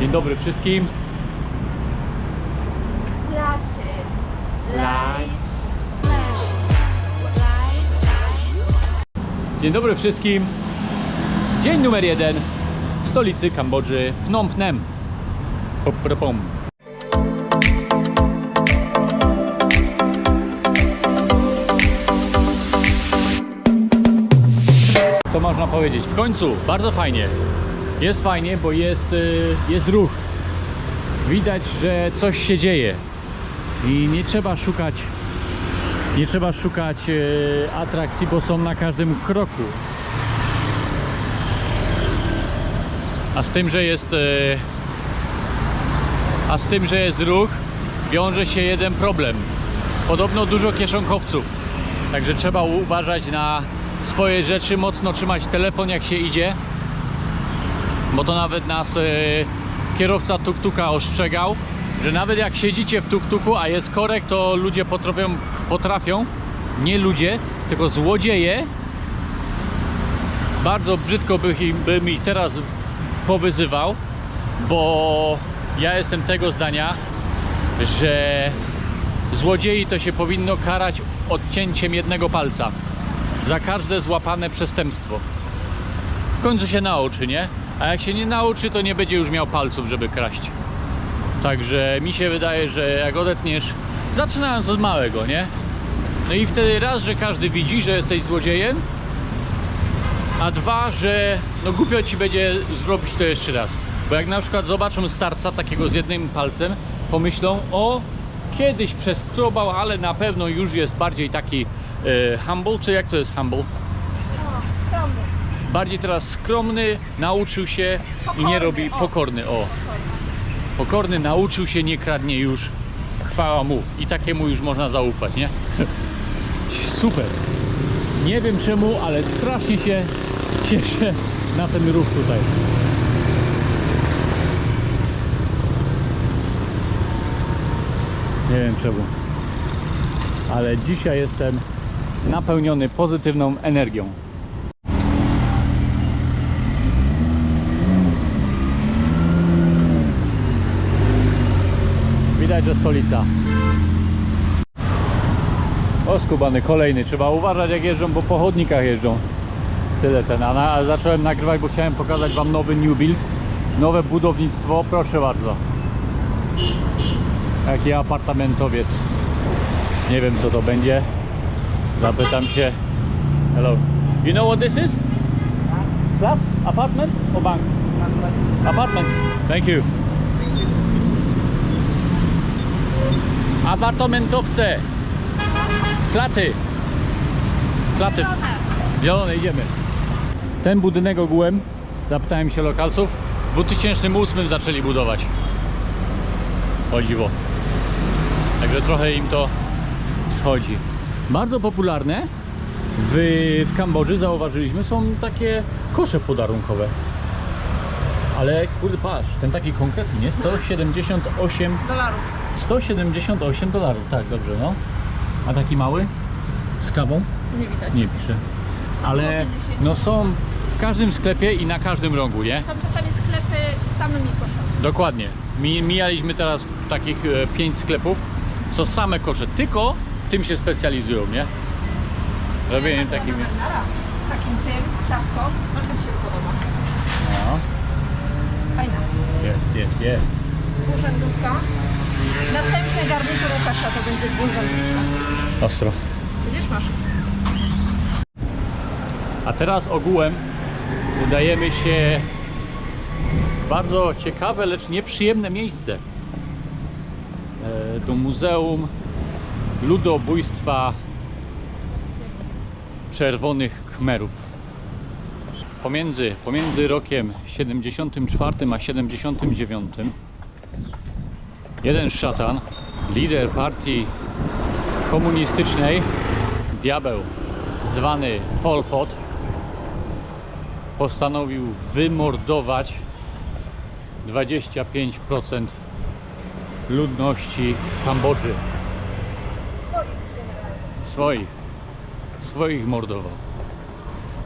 Dzień dobry wszystkim. Dzień dobry wszystkim. Dzień numer jeden w stolicy Kambodży Phnom Penh. Pop, pop, pom. Co można powiedzieć? W końcu, bardzo fajnie. Jest fajnie, bo jest, y, jest ruch. Widać, że coś się dzieje. I nie trzeba szukać nie trzeba szukać e, atrakcji, bo są na każdym kroku. A z tym, że jest e, a z tym, że jest ruch, wiąże się jeden problem. Podobno dużo kieszonkowców. Także trzeba uważać na swoje rzeczy, mocno trzymać telefon jak się idzie. Bo to nawet nas e, kierowca tuk-tuka ostrzegał, że nawet jak siedzicie w tuk-tuku, a jest korek, to ludzie potrafią, potrafią, nie ludzie, tylko złodzieje. Bardzo brzydko ich, bym ich teraz powyzywał, bo ja jestem tego zdania, że złodziei to się powinno karać odcięciem jednego palca za każde złapane przestępstwo. W końcu się nauczy, nie? A jak się nie nauczy, to nie będzie już miał palców, żeby kraść. Także mi się wydaje, że jak odetniesz, zaczynając od małego, nie? No i wtedy raz, że każdy widzi, że jesteś złodziejem, a dwa, że no głupio ci będzie zrobić to jeszcze raz. Bo jak na przykład zobaczą starca takiego z jednym palcem, pomyślą, o kiedyś przeskrobał, ale na pewno już jest bardziej taki e, humble, czy jak to jest humble? Bardziej teraz skromny, nauczył się i nie robi pokorny, o. Pokorny nauczył się, nie kradnie już. Chwała mu. I takiemu już można zaufać, nie? Super. Nie wiem czemu, ale strasznie się cieszę na ten ruch tutaj. Nie wiem czemu. Ale dzisiaj jestem napełniony pozytywną energią. Widać, że stolica. O skubany, kolejny. Trzeba uważać jak jeżdżą, bo po chodnikach jeżdżą. Tyle ten. A, na, a zacząłem nagrywać, bo chciałem pokazać Wam nowy new build. Nowe budownictwo. Proszę bardzo. Jaki apartamentowiec. Nie wiem co to będzie. Zapytam się. Hello. You know what this is? Flat? Apartment? Or bank? Apartment. Thank you. Apartamentowce. Flaty. Flaty. Zielone, idziemy. Ten budynek ogółem, zapytałem się lokalców, w 2008 zaczęli budować. O dziwo. Także trochę im to schodzi. Bardzo popularne w, w Kambodży, zauważyliśmy, są takie kosze podarunkowe. Ale kurde, patrz, ten taki konkretny, nie? 178 Dolarów. 178 dolarów, tak, dobrze, no. A taki mały? Z kawą? Nie widać. Nie pisze. Ale Około 50. no są w każdym sklepie i na każdym rogu, nie? Są czasami sklepy z samymi koszami. Dokładnie. Mi, mijaliśmy teraz takich e, pięć sklepów, co same kosze, tylko tym się specjalizują, nie? Robieniem fenomenalna. Z takim tym, stawką. Bardzo mi się to podoba. No, Fajna. jest, jest, jest. Urzędówka. Następny garnitur Łukasza to będzie urzędówka. Ostro. Widzisz, masz. A teraz ogółem udajemy się w bardzo ciekawe, lecz nieprzyjemne miejsce. E, Do Muzeum Ludobójstwa Czerwonych Khmerów. Pomiędzy, pomiędzy rokiem 74 a 79 jeden szatan, lider partii komunistycznej, diabeł zwany Pol Pot, postanowił wymordować 25% ludności Kambodży. Swoich. Swoich mordował.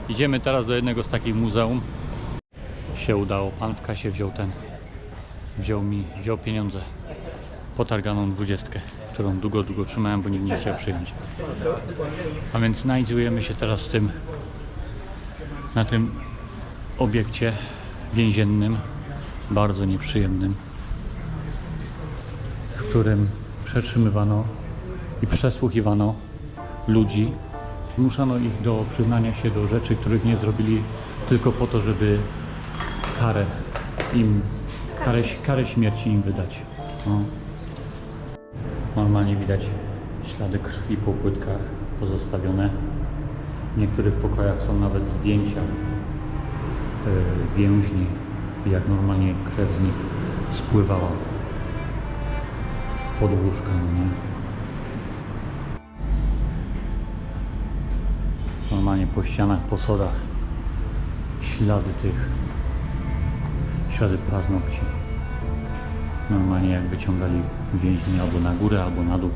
Idziemy teraz do jednego z takich muzeum. Się udało. Pan w kasie wziął ten wziął mi, wziął pieniądze. Potarganą dwudziestkę, którą długo, długo trzymałem, bo nikt nie chciał przyjąć. A więc znajdujemy się teraz tym, na tym obiekcie więziennym, bardzo nieprzyjemnym, w którym przetrzymywano i przesłuchiwano ludzi. Zmuszano ich do przyznania się do rzeczy, których nie zrobili tylko po to, żeby karę im, karę, karę śmierci im wydać. No. Normalnie widać ślady krwi po płytkach pozostawione. W niektórych pokojach są nawet zdjęcia yy, więźni, jak normalnie krew z nich spływała pod łóżka, nie? Normalnie po ścianach, po sodach ślady tych, ślady paznokci. Normalnie jak wyciągali więźni albo na górę, albo na dół.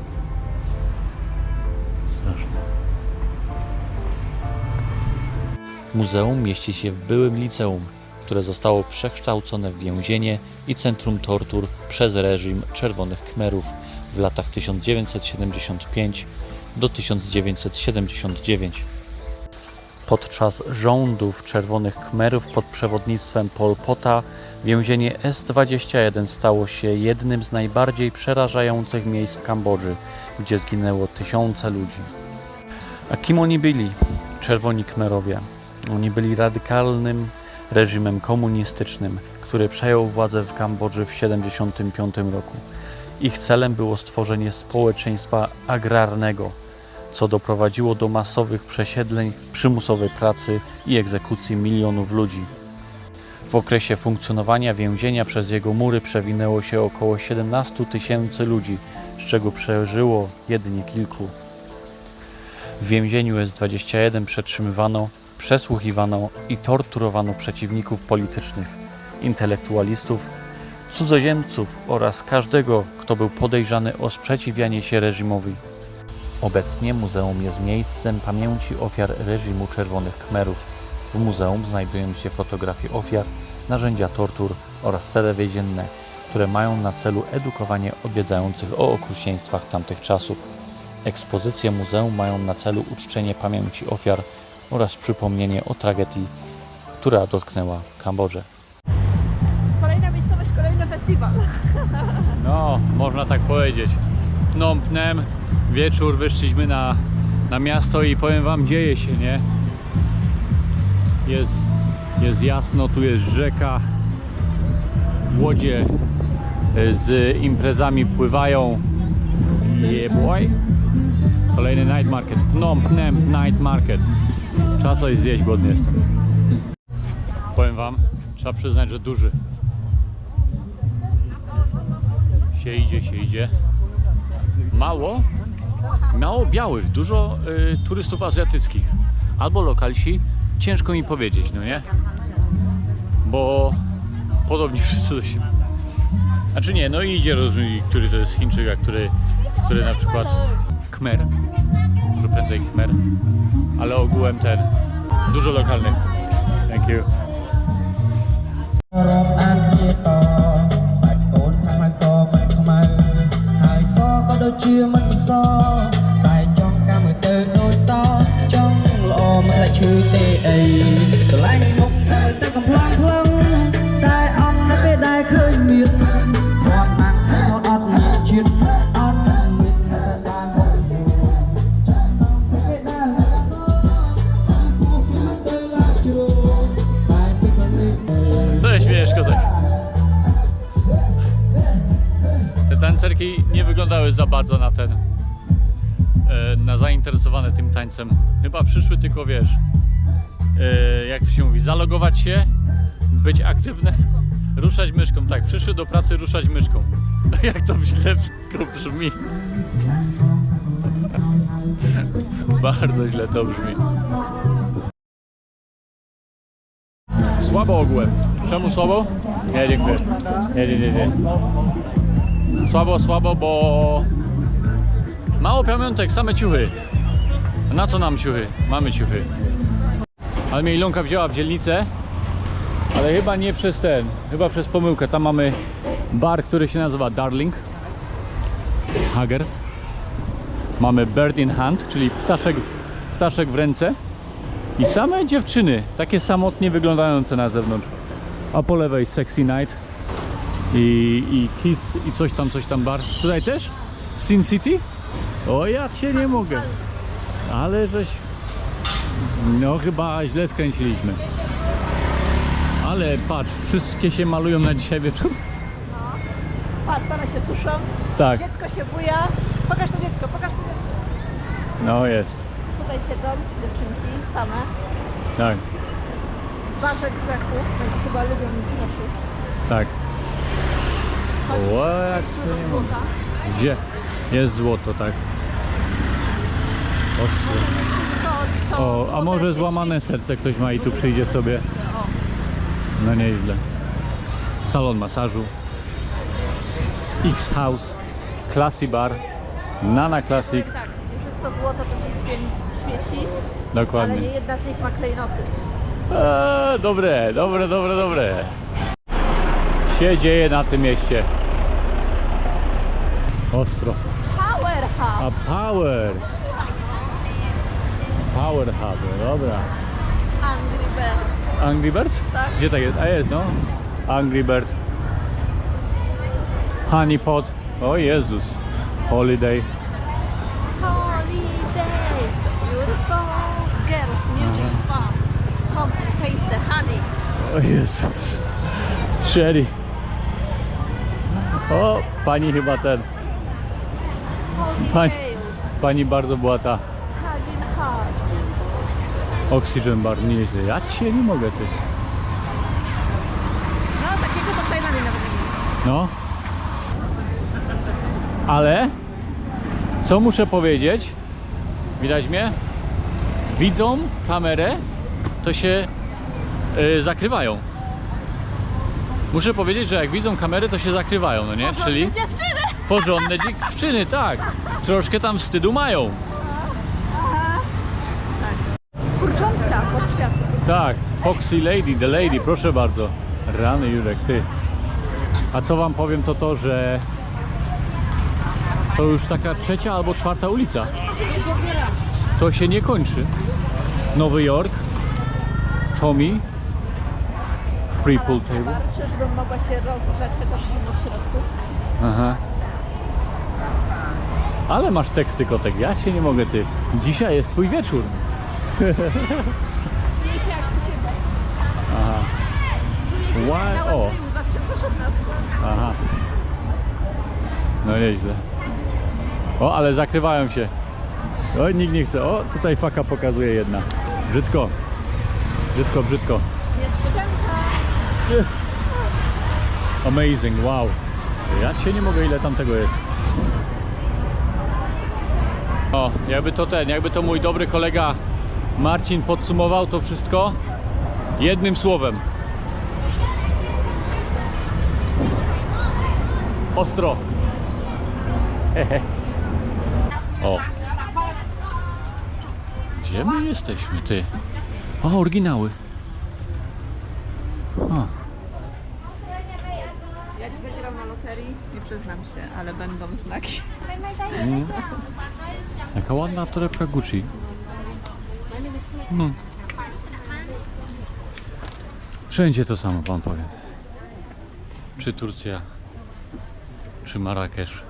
Straszne. Muzeum mieści się w byłym liceum, które zostało przekształcone w więzienie i centrum tortur przez reżim Czerwonych Khmerów w latach 1975 do 1979. Podczas rządów Czerwonych Khmerów pod przewodnictwem Pol Pota więzienie S-21 stało się jednym z najbardziej przerażających miejsc w Kambodży, gdzie zginęło tysiące ludzi. A kim oni byli? Czerwoni Khmerowie. Oni byli radykalnym reżimem komunistycznym, który przejął władzę w Kambodży w 1975 roku. Ich celem było stworzenie społeczeństwa agrarnego, co doprowadziło do masowych przesiedleń, przymusowej pracy i egzekucji milionów ludzi. W okresie funkcjonowania więzienia przez jego mury przewinęło się około 17 tysięcy ludzi, z czego przeżyło jedynie kilku. W więzieniu S-21 przetrzymywano, przesłuchiwano i torturowano przeciwników politycznych, intelektualistów, cudzoziemców oraz każdego, kto był podejrzany o sprzeciwianie się reżimowi. Obecnie muzeum jest miejscem pamięci ofiar reżimu Czerwonych Khmerów. W muzeum znajdują się fotografie ofiar, narzędzia tortur oraz cele więzienne, które mają na celu edukowanie odwiedzających o okrucieństwach tamtych czasów. Ekspozycje muzeum mają na celu uczczenie pamięci ofiar oraz przypomnienie o tragedii, która dotknęła Kambodżę. Kolejna miejscowość, kolejny festiwal. No, można tak powiedzieć. Phnom Penh, wieczór, wyszliśmy na, na miasto i powiem wam, dzieje się, nie? Jest, jest jasno, tu jest rzeka, łodzie e, z imprezami pływają. Yeah boy. Kolejny night market, Phnom Penh night market. Trzeba coś zjeść, głodny jestem. Powiem wam, trzeba przyznać, że duży. się idzie, się idzie. Mało, mało białych, dużo y, turystów azjatyckich. Albo lokalsi, ciężko mi powiedzieć, no nie? Bo podobnie wszyscy do siebie. Znaczy nie, no i idzie rozumiem, który to jest Chińczyk, a który, który na przykład Khmer, może prędzej Khmer, ale ogółem ten, dużo lokalnych. Thank you. Wyglądały za bardzo na ten, e, na zainteresowane tym tańcem. Chyba przyszły tylko, wiesz, e, jak to się mówi, zalogować się, być aktywne, ruszać myszką. Tak, przyszły do pracy ruszać myszką. Jak to źle brzmi. Bardzo źle to brzmi. Słabo ogółem. Czemu słabo? Nie, dziękuję. Nie, nie, nie, nie. Słabo, słabo, bo mało pamiątek, same ciuchy. Na co nam ciuchy? Mamy ciuchy. Ale mnie Ilonka wzięła w dzielnicę, ale chyba nie przez ten, chyba przez pomyłkę. Tam mamy bar, który się nazywa Darling. Hager. Mamy bird in hand, czyli ptaszek, ptaszek w ręce. I same dziewczyny, takie samotnie wyglądające na zewnątrz. A po lewej Sexy Night i, i Kiss i coś tam, coś tam bar. Tutaj też? Sin City? O ja cię nie mogę. Ale żeś... No chyba źle skręciliśmy. Ale patrz, wszystkie się malują na dzisiaj wieczór. Patrz, same się suszą, Tak, dziecko się buja. Pokaż to dziecko, pokaż to dziecko. no jest. Tutaj siedzą dziewczynki same. Tak, Barze grzechu, więc chyba lubią nosić. tak. To złota. Gdzie? Jest złoto, tak. Ostro. O, a może złamane serce ktoś ma i tu przyjdzie sobie. No nieźle. Salon masażu. X-House. Classy Bar. Nana Classic. tak, wszystko złoto, co się świeci, świeci ale nie Dokładnie. jedna z nich ma klejnoty. Eee, dobre, dobre, dobre, dobre. Się dzieje na tym mieście. Ostro. Powerhouse! A Power. Power Hub, dobra. Angry Birds. Angry Birds? Tak. Gdzie tak jest? A jest, no. Angry Bird. Honey Pot. O Jezus. Holiday. Holidays, beautiful girls, music fun. Come and taste the honey. O Jezus. Sherry. O, pani chyba ten. Pani, pani bardzo była ta. Oxygen bar, nieźle. Ja cię nie mogę ty. No, takiego to w Tajlandii nawet nie było. No. Ale co muszę powiedzieć? Widać mnie? Widzą kamerę, to się y, zakrywają. Muszę powiedzieć, że jak widzą kamerę, to się zakrywają, no nie? Czyli dziewczyny! Porządne dziewczyny, tak. Troszkę tam wstydu mają. Kurczątka pod światłem. Tak, Foxy Lady, The Lady, proszę bardzo. Rany Jurek, ty. A co wam powiem to to, że to już taka trzecia albo czwarta ulica. To się nie kończy. Nowy Jork, Tommy, Free Pool Table. Bar, Czyżbym mogła się rozgrzać, chociaż zimno w środku. Aha. Ale masz teksty kotek, ja się nie mogę ty. Dzisiaj jest twój wieczór. Aha. O. W 2016. Aha. No nieźle. O, ale zakrywają się. O, nikt nie chce. O, tutaj faka pokazuje jedna. Brzydko. Brzydko, brzydko. Amazing, wow. Ja się nie mogę, ile tam tego jest. O, jakby to ten, jakby to mój dobry kolega Marcin podsumował to wszystko jednym słowem. Ostro. Hehe. O. Gdzie my jesteśmy, ty? O, oryginały. A. Jak wygrał na loterii, nie przyznam się, ale będą znaki. Mm. Jaka ładna torebka Gucci. Mm. Wszędzie to samo wam powiem. Czy Turcja, czy Marrakesz,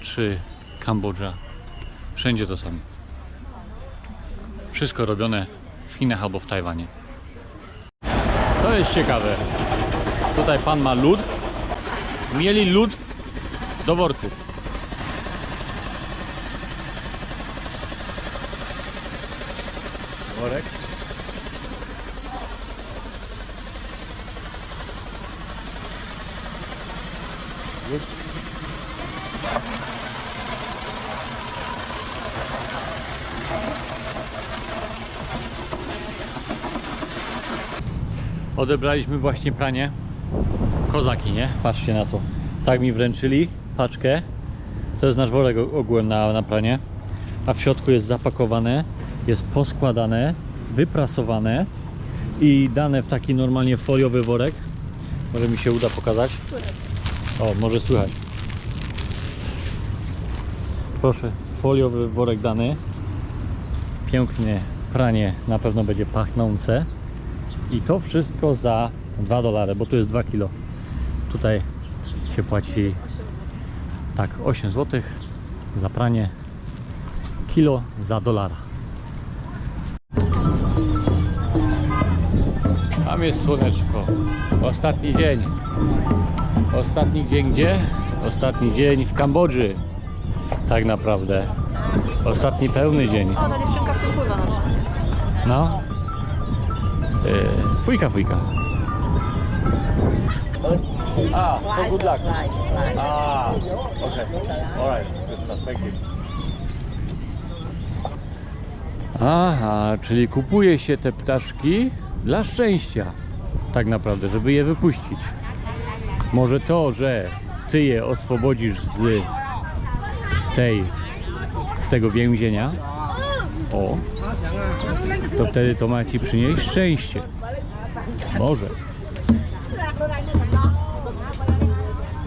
czy Kambodża. Wszędzie to samo. Wszystko robione w Chinach albo w Tajwanie. To jest ciekawe. Tutaj pan ma lód. Mieli lód do worków. Worek. Lód. Odebraliśmy właśnie pranie. Kozaki, nie? Patrzcie na to. Tak mi wręczyli paczkę. To jest nasz worek ogółem na, na pranie. A w środku jest zapakowane, jest poskładane, wyprasowane i dane w taki normalnie foliowy worek. Może mi się uda pokazać? O, może słychać. Proszę, foliowy worek dany. Pięknie pranie na pewno będzie pachnące. I to wszystko za 2 dolary, bo tu jest 2 kilo. Tutaj się płaci tak 8 zł za pranie kilo za dolara. Tam jest słoneczko. Ostatni dzień. Ostatni dzień gdzie? Ostatni dzień w Kambodży. Tak naprawdę. Ostatni pełny dzień. O, ta dziewczynka w tym pływa no. Yy, fujka, fujka. A, so good luck. Ah, okay. Alright. Good stuff. Thank you. Aha, czyli kupuje się te ptaszki dla szczęścia. Tak naprawdę, żeby je wypuścić. Może to, że ty je oswobodzisz z tej, z tego więzienia. O, to wtedy to ma ci przynieść szczęście. Może.